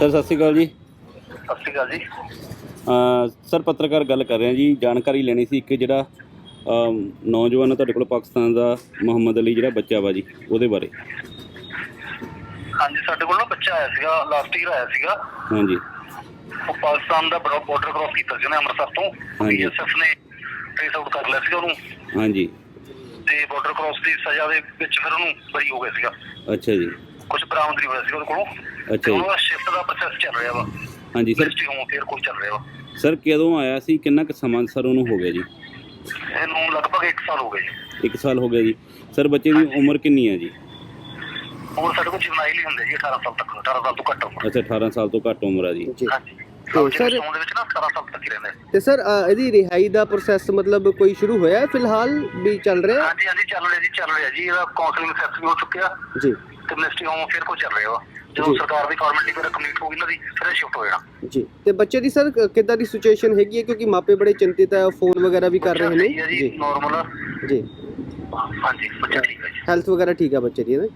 Sir ਸਤਿ ਸ਼੍ਰੀ ਅਕਾਲ ਜੀ। ਸਤਿ ਸ਼੍ਰੀ ਅਕਾਲ ਜੀ। ਸਰ ਪੱਤਰਕਾਰ ਗੱਲ ਕਰ ਰਹੇ ਜੀ। ਜਾਣਕਾਰੀ ਲੈਣੀ ਸੀ ਇੱਕ ਜਿਹੜਾ ਨੌਜਵਾਨ ਤੁਹਾਡੇ ਕੋਲ ਪਾਕਿਸਤਾਨ ਦਾ ਮੁਹੰਮਦ ਅਲੀ ਜਿਹੜਾ ਬੱਚਾ ਵਾ ਜੀ ਉਹਦੇ ਬਾਰੇ। ਹਾਂਜੀ ਸਾਡੇ ਕੋਲ ਨਾ ਬੱਚਾ ਆਇਆ ਸੀਗਾ ਲਾਸਟ ਈਅਰ ਆਇਆ ਸੀਗਾ। ਹਾਂਜੀ। ਉਹ ਪਾਕਿਸਤਾਨ ਦਾ ਬਾਰਡਰ ਕ੍ਰਾਸ ਕੀਤਾ ਸੀ ਉਹਨੇ ਅੰਮ੍ਰਿਤਸਰ ਤੋਂ। ਬੀਐਸਐਫ ਨੇ ਟ੍ਰੇਸ ਆਊਟ ਕਰ ਲਿਆ ਸੀਗਾ ਉਹਨੂੰ। ਹਾਂਜੀ। ਤੇ ਬਾਰਡਰ ਕ੍ਰਾਸ ਦੀ ਸਜ਼ਾ ਦੇ ਵਿੱਚ ਫਿਰ ਉਹਨੂੰ ਬਰੀ ਹੋ ਗਿਆ ਸੀਗਾ। ਅੱਛਾ ਜੀ। ਕੁਝ ਬਰਾਮਦ ਨਹੀਂ ਹੋਇਆ ਸੀਗਾ ਉਹਦੇ ਕੋਲੋਂ। ਅੱਛਾ ਜੀ। ਉਹਦਾ ਸ਼ਿਫਟ ਦਾ ਪ੍ਰੋਸੈਸ ਚੱਲ ਰਿਹਾ ਵਾ। ਹਾਂਜੀ ਸਰ। ਮਿਨਿਸਟਰੀ ਹੋਮ ਅਫੇਅਰ ਕੋਲ ਚੱਲ ਰਿਹਾ ਵਾ। ਸਰ ਕਦੋਂ ਆਇਆ ਸੀ? ਕਿੰਨਾ ਕੁ ਸਮਾਂ ਸਰ ਉਹਨੂੰ ਹੋ ਗਿਆ ਜੀ? ਇਹਨੂੰ ਲਗਭਗ 1 ਸਾਲ ਹੋ ਗਏ ਜੀ। 1 ਸਾਲ ਹੋ ਗਿਆ ਜੀ। ਸਰ ਬੱਚੇ ਦੀ ਉਮਰ ਕਿੰਨੀ ਹੈ ਜੀ? ਹੋਰ ਸਾਡੇ ਕੋਲ ਜੁਨਾਈਲ ਹੀ ਹੁੰਦੇ ਜੀ 18 ਸਾਲ ਤੱਕ 18 ਸਾਲ ਤੋਂ ਘੱਟ ਉਮਰ। ਅੱਛਾ 18 ਸਾਲ ਤੋਂ ਘੱਟ ਉਮਰ ਆ ਜੀ। ਜੀ ਹਾਂਜੀ। ਤੇ ਸਰ- ਸਰ ਦੇ ਵਿੱਚ ਨਾ 18 ਸਾਲ ਤੱਕ ਹੀ ਰਹਿੰਦੇ ਤੇ ਸਰ ਅ, ਇਹਦੀ ਰਿਹਾਈ ਦਾ ਪ੍ਰੋਸੈਸ ਮਤਲਬ ਕੋਈ ਸ਼ੁਰੂ ਹੋਇਆ ਹੈ? ਫਿਲਹਾਲ ਵੀ ਚੱਲ ਰਿਹਾ ਹਾਂਜੀ ਹਾਂਜੀ ਚੱਲ ਰਿਹਾ ਜੀ ਚੱਲ ਰਿਹਾ ਜੀ। ਇਹਦਾ ਕਾਉਂਸਲਿੰਗ ਸੈਸ ਵੀ ਹੋ ਚੁੱਕਿਆ। ਜੀ। ਤੇ ਮਿਨਿਸਟਰੀ ਹੋਮ ਅਫੇਅਰ ਕੋਲ ਚੱਲ ਰਿਹਾ ਵਾ ਜਦੋਂ ਜੀ। ਸਰਕਾਰ ਦੀ ਫਾਰਮੈਲਿਟੀ ਵਗੈਰਾ ਕੰਪਲੀਟ ਹੋ ਗਈ ਇਹਨਾਂ ਦੀ ਫਿਰ ਸ਼ਿਫਟ ਹੋ ਜਾਣਾ। ਜੀ। ਤੇ ਬੱਚੇ ਦੀ ਸਰ ਕਿੱਦਾਂ ਦੀ ਸਿਚੁਏਸ਼ਨ ਹੈਗੀ ਹੈ? ਕਿਉਂਕਿ ਮਾਪੇ ਬੜੇ ਚਿੰਤਿਤ ਹੈ ਫੋਨ ਵਗੈਰਾ ਵੀ ਕਰ ਰਹੇ ਨੇ। ਜੀ ਜੀ। ਨਾਰਮਲ ਜੀ। ਹਾਂਜੀ ਬੱਚਾ ਠੀਕ ਹੈ ਜੀ। ਹੈਲਥ ਵਗੈਰਾ ਠੀਕ ਹੈ ਬੱਚੇ ਦੀ ਹੈ ਨਾ?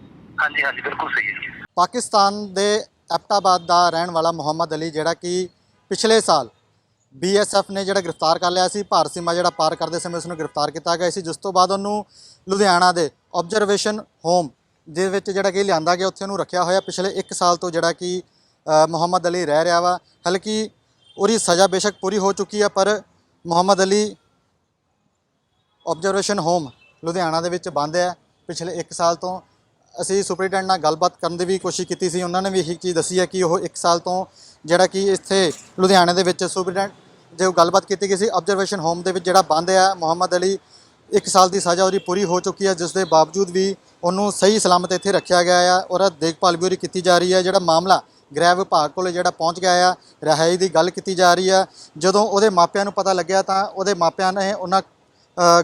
ਹਾਂਜੀ ਹਾਂਜੀ ਬਿਲਕੁਲ ਸਹੀ ਹੈ ਜੀ। ਪਾਕਿਸਤਾਨ ਦੇ ਐਬਟਾਬਾਦ ਦਾ ਰਹਿਣ ਵਾਲਾ ਮੁਹੰਮਦ ਅਲੀ ਜਿਹੜਾ ਕਿ ਪਿਛਲੇ ਸਾਲ ਬੀਐਸਐਫ ਨੇ ਜਿਹੜਾ ਗ੍ਰਿਫਤਾਰ ਕਰ ਲਿਆ ਸੀ ਭਾਰਤ ਸੀਮਾ ਜਿਹੜਾ ਪਾਰ ਕਰਦੇ ਸਮੇਂ ਉਸ ਨੂੰ ਗ੍ਰਿਫਤਾਰ ਕੀਤਾ ਗਿਆ ਸੀ ਜਿਸ ਤੋਂ ਬਾਅਦ ਉਹਨੂੰ ਲੁਧਿਆਣਾ ਦੇ ਆਬਜ਼ਰਵੇਸ਼ਨ ਹੋਮ ਦੇ ਵਿੱਚ ਜਿਹੜਾ ਕਿ ਲਿਆਂਦਾ ਗਿਆ, ਉੱਥੇ ਉਹਨੂੰ ਰੱਖਿਆ ਹੋਇਆ। ਪਿਛਲੇ 1 ਸਾਲ ਤੋਂ ਜਿਹੜਾ ਕਿ ਮੁਹੰਮਦ ਅਲੀ ਰਹਿ ਰਿਹਾ ਵਾ। ਹਲਕੀ ਉਹਦੀ ਸਜ਼ਾ ਬੇਸ਼ੱਕ ਪੂਰੀ ਹੋ ਚੁੱਕੀ ਆ, ਪਰ ਮੁਹੰਮਦ ਅਲੀ ਆਬਜ਼ਰਵੇਸ਼ਨ ਹੋਮ ਲੁਧਿਆਣਾ ਦੇ ਵਿੱਚ ਬੰਦ ਹੈ। ਪਿਛਲੇ 1 ਸਾਲ ਤੋਂ ਅਸੀਂ ਸੁਪਰੀਟੈਂਡ ਨਾਲ ਗੱਲਬਾਤ ਕਰਨ ਦੀ ਵੀ ਕੋਸ਼ਿਸ਼ ਕੀਤੀ ਸੀ। ਉਹਨਾਂ ਨੇ ਵੀ ਇਹੀ ਚੀਜ਼ ਦੱਸੀ ਹੈ ਕਿ ਉਹ 1 ਸਾਲ ਤੋਂ ਜਿਹੜਾ ਕਿ ਇੱਥੇ ਲੁਧਿਆਣੇ ਦੇ ਵਿੱਚ ਸੁਪਰੀਟੈਂਡ ਜੋ ਗੱਲਬਾਤ ਕੀਤੀ ਗਈ ਸੀ। ਆਬਜ਼ਰਵੇਸ਼ਨ ਹੋਮ ਦੇ ਵਿੱਚ ਜਿਹੜਾ ਬੰਦ ਹੈ, ਮੁਹੰਮਦ ਅਲੀ 1 ਸਾਲ ਦੀ ਸਜ਼ਾ ਉਹਦੀ ਪੂਰੀ ਹੋ ਚੁੱਕੀ ਹੈ, ਜਿਸ ਦੇ ਬਾਵਜੂਦ ਵੀ ਉਹਨੂੰ ਸਹੀ ਸਲਾਮਤ ਇੱਥੇ ਰੱਖਿਆ ਗਿਆ ਆ ਔਰ ਦੇਖਭਾਲ ਵੀ ਉਹਦੀ ਕੀਤੀ ਜਾ ਰਹੀ ਹੈ ਜਿਹੜਾ ਮਾਮਲਾ ਗ੍ਰਹਿ ਵਿਭਾਗ ਕੋਲ ਜਿਹੜਾ ਪਹੁੰਚ ਗਿਆ ਆ, ਰਿਹਾਈ ਦੀ ਗੱਲ ਕੀਤੀ ਜਾ ਰਹੀ ਆ। ਜਦੋਂ ਉਹਦੇ ਮਾਪਿਆਂ ਨੂੰ ਪਤਾ ਲੱਗਿਆ ਤਾਂ ਉਹਦੇ ਮਾਪਿਆਂ ਨੇ ਉਹਨਾਂ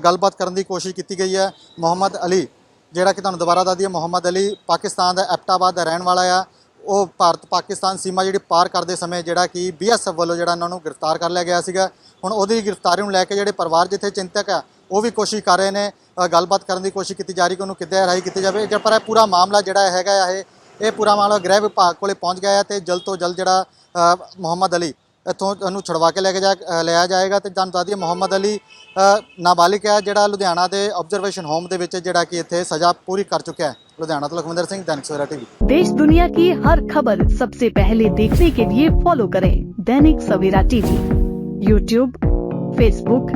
ਗੱਲਬਾਤ ਕਰਨ ਦੀ ਕੋਸ਼ਿਸ਼ ਕੀਤੀ ਗਈ ਹੈ ਮੁਹੰਮਦ ਅਲੀ, ਜਿਹੜਾ ਕਿ ਤੁਹਾਨੂੰ ਦੁਬਾਰਾ ਦੱਸ ਦਈਏ, ਮੁਹੰਮਦ ਅਲੀ ਪਾਕਿਸਤਾਨ ਦਾ ਐਪਟਾਬਾਦ ਦਾ ਰਹਿਣ ਵਾਲਾ ਆ। ਉਹ ਭਾਰਤ ਪਾਕਿਸਤਾਨ ਸੀਮਾ ਜਿਹੜੀ ਪਾਰ ਕਰਦੇ ਸਮੇਂ ਜਿਹੜਾ ਕਿ ਬੀਐਸਐਫ ਵੱਲੋਂ ਜਿਹੜਾ ਉਹਨਾਂ ਨੂੰ ਗ੍ਰਿਫਤਾਰ ਕਰ ਲਿਆ ਗਿਆ ਸੀਗਾ। ਹੁਣ ਉਹਦੀ ਗ੍ਰਿਫਤਾਰੀ ਨੂੰ ਲੈ ਕੇ ਜਿਹੜੇ ਪਰਿਵਾਰ ਜਿੱਥੇ ਚਿੰਤਕ ਆ ਉਹ ਵੀ ਕੋਸ਼ਿਸ਼ ਕਰ ਰਹੇ ਨੇ ਅ, ਗੱਲਬਾਤ ਕਰਨ ਦੀ ਕੋਸ਼ਿਸ਼ ਕੀਤੀ ਜਾ ਰਹੀ ਕਿ ਉਹਨੂੰ ਕਿੱਦਾਂ ਰਿਹਾਈ ਕੀਤੀ ਜਾਵੇ ਜੇ ਪਰ ਇਹ ਪੂਰਾ ਮਾਮਲਾ ਜਿਹੜਾ ਹੈਗਾ ਆ ਇਹ ਇਹ ਪੂਰਾ ਮਾਮਲਾ ਗ੍ਰਹਿ ਵਿਭਾਗ ਕੋਲੇ ਪਹੁੰਚ ਗਿਆ ਹੈ ਤੇ ਜਲਦ ਤੋਂ ਜਲਦ ਜਿਹੜਾ ਅ, ਮੁਹੰਮਦ ਅਲੀ ਇੱਥੋਂ ਉਹਨੂੰ ਛੁਡਵਾ ਕੇ ਲੈ ਕੇ ਜਾ ਅ, ਲਿਆ ਜਾਏਗਾ ਤੇ ਤੁਹਾਨੂੰ ਦੱਸ ਦਈਏ ਮੁਹੰਮਦ ਅਲੀ ਅ, ਨਾਬਾਲਿਗ ਹੈ ਜਿਹੜਾ ਲੁਧਿਆਣਾ ਦੇ ਆਬਜ਼ਰਵੇਸ਼ਨ ਹੋਮ ਦੇ ਵਿੱਚ ਜਿਹੜਾ ਕਿ ਇੱਥੇ ਸਜ਼ਾ ਪੂਰੀ ਕਰ ਚੁੱਕਿਆ ਹੈ ਲੁਧਿਆਣਾ ਤੋਂ ਲਖਵਿੰਦਰ ਸਿੰਘ ਦੈਨਿਕ ਸਵੇਰਾ ਟੀਵੀ देश दुनिया की हर खबर सबसे पहले देखने के लिए फॉलो करें दैनिक सवेरा टीवी यूट्यूब फेसबुक